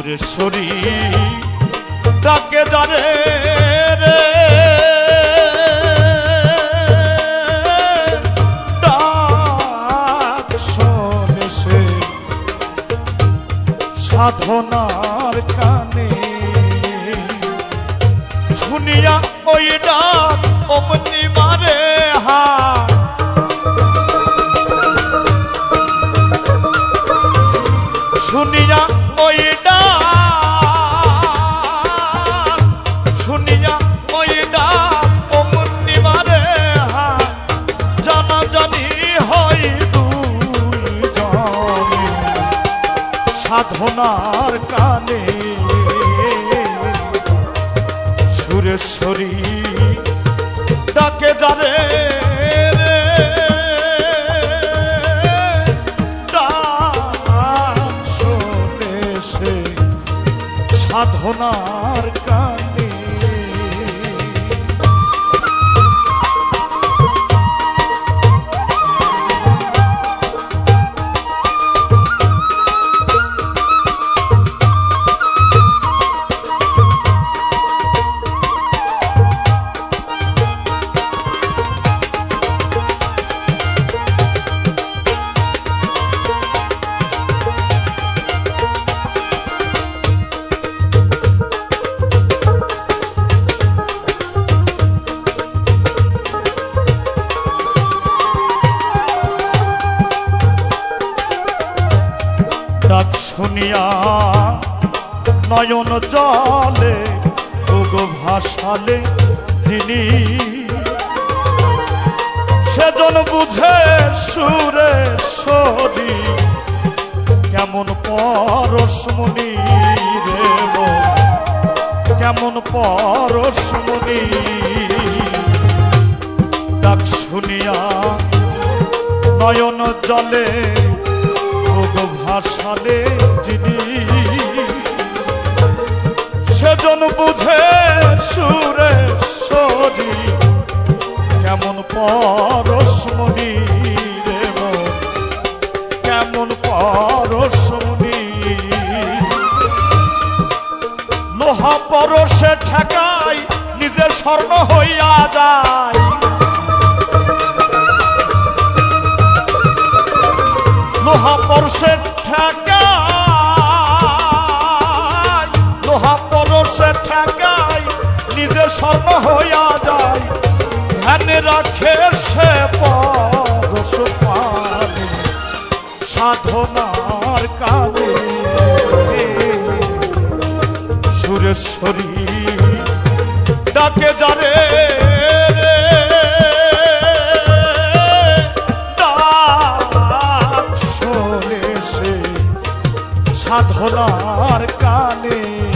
সুরেশ্বরী ডাকে যারে রে। ডাক শোনে সাধনার কানে। শুনিয়া ওই ডাক অমনি জানা হয় দুই জনে সাধনার কানে। সুরেশ্বরী ডাকে যারে সাধনার কানে। ডাক শুনিয়া নয়ন জলে ওগো ভাসালে যিনি। সেজন বুঝে সুরে সরি কেমন পরশমণি রে মন, কেমন পরশমণি ডাক শুনিয়া নয়ন জলে ভোগ ভাসালে যিনি সেজন বুঝে সুরে সরি কেমন পরশমণি রে মন, কেমন পরশমণি। লোহা পরশে ঠেকাই নিজের স্বর্ণ হইয়া যায়। লোহা পরশে ঠেকাই লোহা ঠেকাই নিজে স্বর্ণ হইয়া যায়। ধ্যানে রাখে সে পরশ পানে, সাধনার কালে সুরেশ্বরী ডাকে যারে সাধনার কানে।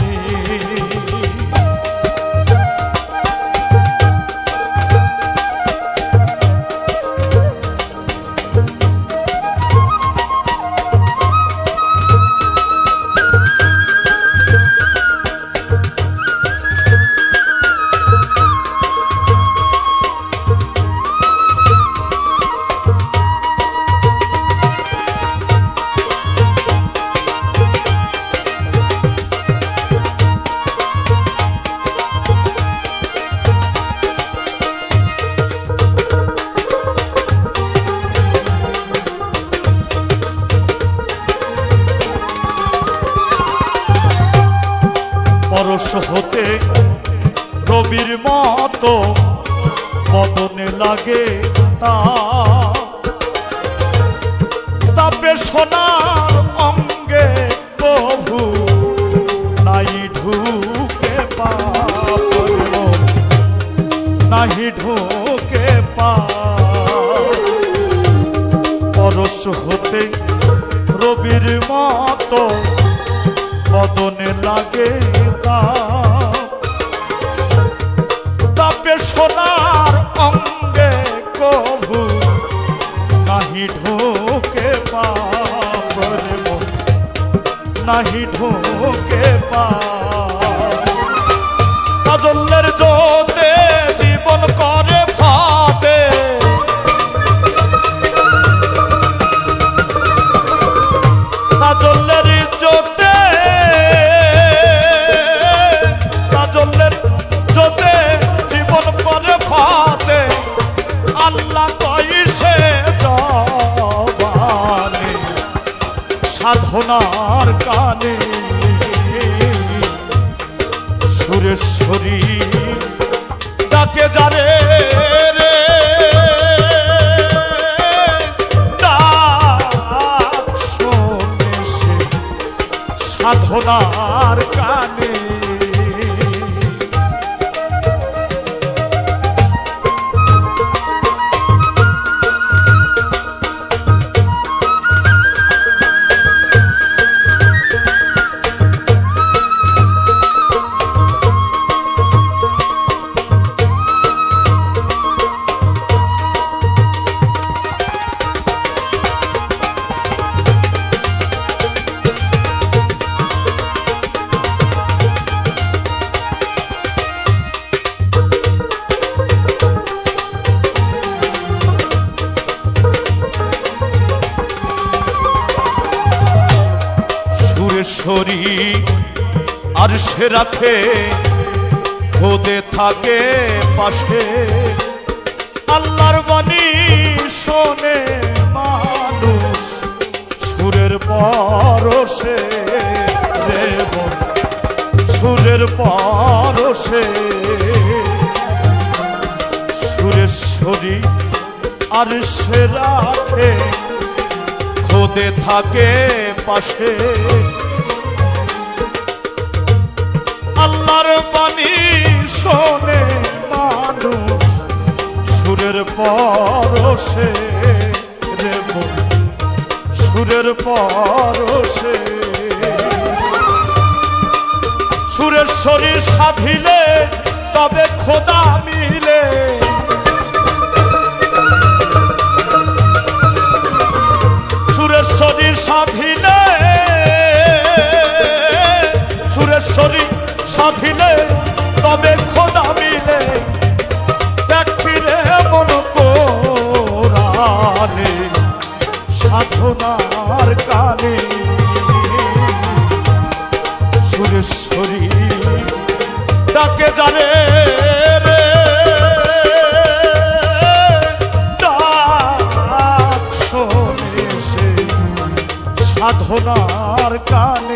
হতে রবির মতো বদনে লাগে তা। তাপে সোনার অঙ্গে কভু নাই ঢুকে পাপ নাহি ঢোকে পা। পরশ হতে রবির মতো বদনে লাগে তাপ। তাপে সোনার অঙ্গে কভু নাহি ঢোকে মন নাহি ঢোকে পা কানে সুরেশ্বরী ডাকে যারে রে। সাধনার কানে আর সে রাখে, খোদে থাকে পাশে। আল্লাহর বাণী শোনে মানুষ, সুরের পরশে রে সুরের পরশে সুরেশ্বরী আর সে রাখে, খোদে থাকে পাশে। আল্লাহর বাণী শোনে মানুষ, সুরের পরশে রে সুরের পরশে। সুরের শরীর সাধিলে তবে খোদা মিলে তবে খোদা মিলে দেখবিরে মন কোরআনে সাধনার কানে। সুরেশ্বরী, ডাকে জানে রে, ডাক সে সাধনার কানে।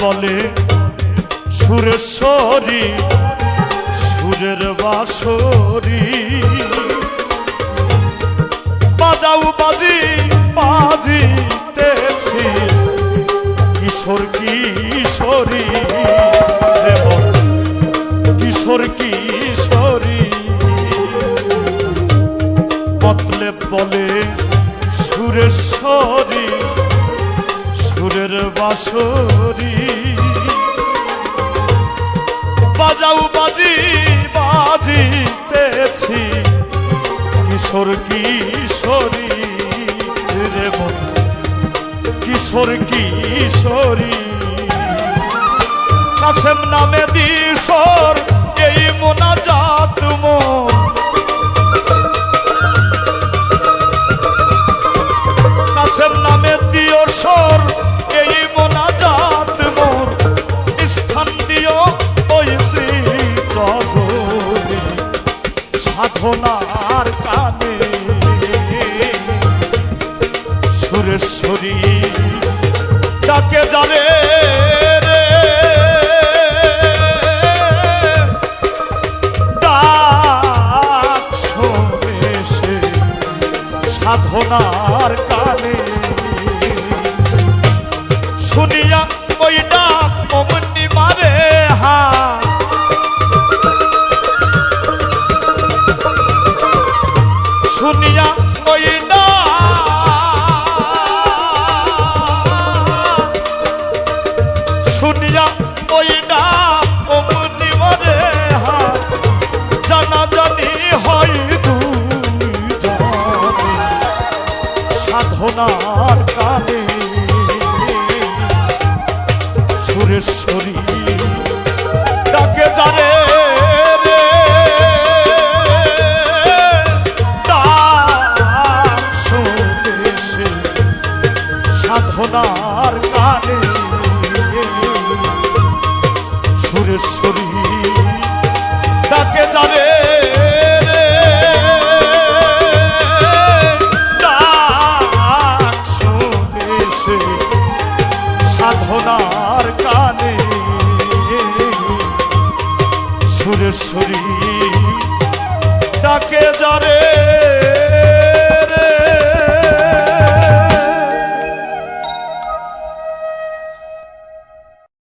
বলে সুরেশ্বরী সুরের বাসরি বাজাও বাজি বাজিতেছি কিশোর কিশোরী। কিশোর কিশোরী। মতলে বলে সুরেশ্বরী সুরের বাসরি বাজাও বাজি বাজিতেছি কিশোর কিশোরী রে বোন, কিশোর কিশোরী। কাসেম নামে দিশোর এই মোনাজাত মোর কাসেম নামে দিও সাধনার কানে। শুনিয়া ওই সাধনার কানে